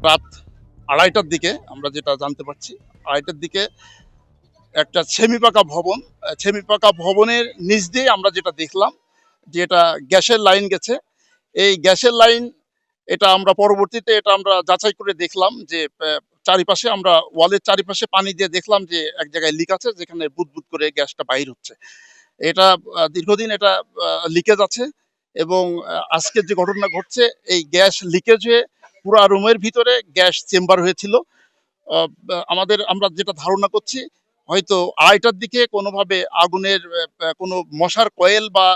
রাত আড়াইটার দিকে আমরা যেটা জানতে পারছি আড়াইটার দিকে একটা সেমি পাকা ভবন আহ, সেমি পাকা ভবনের নিচ দিয়ে আমরা যেটা দেখলাম যে এটা গ্যাসের লাইন গেছে। এই গ্যাসের লাইন এটা আমরা পরবর্তীতে এটা আমরা যাচাই করে দেখলাম যে চারিপাশে আমরা ওয়ালের চারিপাশে পানি দিয়ে দেখলাম যে এক জায়গায় লিক আছে যেখানে বুদবুদ করে গ্যাসটা বাইর হচ্ছে। এটা দীর্ঘদিন এটা লিকেজ আছে এবং আহ, আজকে যে ঘটনা ঘটছে এই গ্যাস লিকেজ হয়ে পুরা রুমের ভিতরে গ্যাস চেম্বার হয়েছিল। আমাদের আমরা যেটা ধারণা করছি, হয়তো আড়াইটার দিকে কোনোভাবে আগুনের কোনো মশার কয়েল বা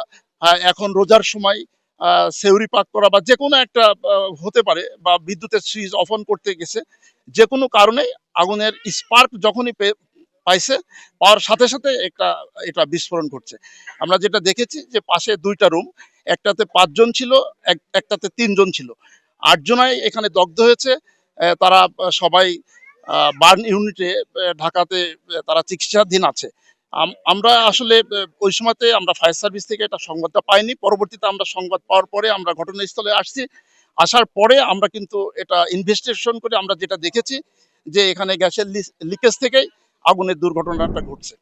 এখন রোজার সময় সেউরি পাক করা বা যে কোনো একটা হতে পারে বা বিদ্যুতের সুইচ অফ অন করতে গেছে, যে কোনো কারণে আগুনের স্পার্ক যখনই পাইছে, পাওয়ার সাথে সাথে একটা, এটা বিস্ফোরণ ঘটছে। আমরা যেটা দেখেছি যে পাশে দুইটা রুম, একটাতে পাঁচজন ছিল, এক, একটাতে তিনজন ছিল। আটজনাই এখানে দগ্ধ হয়েছে। তারা সবাই বার্ন ইউনিটে ঢাকাতে তারা চিকিৎসাধীন আছে। আমরা আসলে ওই সময়তে আমরা ফায়ার সার্ভিস থেকে এটা সংবাদটা পাইনি। পরবর্তীতে আমরা সংবাদ পাওয়ার পরে আমরা ঘটনাস্থলে আসছি। আসার পরে আমরা কিন্তু এটা ইনভেস্টিগেশন করে আমরা যেটা দেখেছি যে এখানে গ্যাসের লিকেজ থেকেই আগুনের দুর্ঘটনাটা ঘটছে।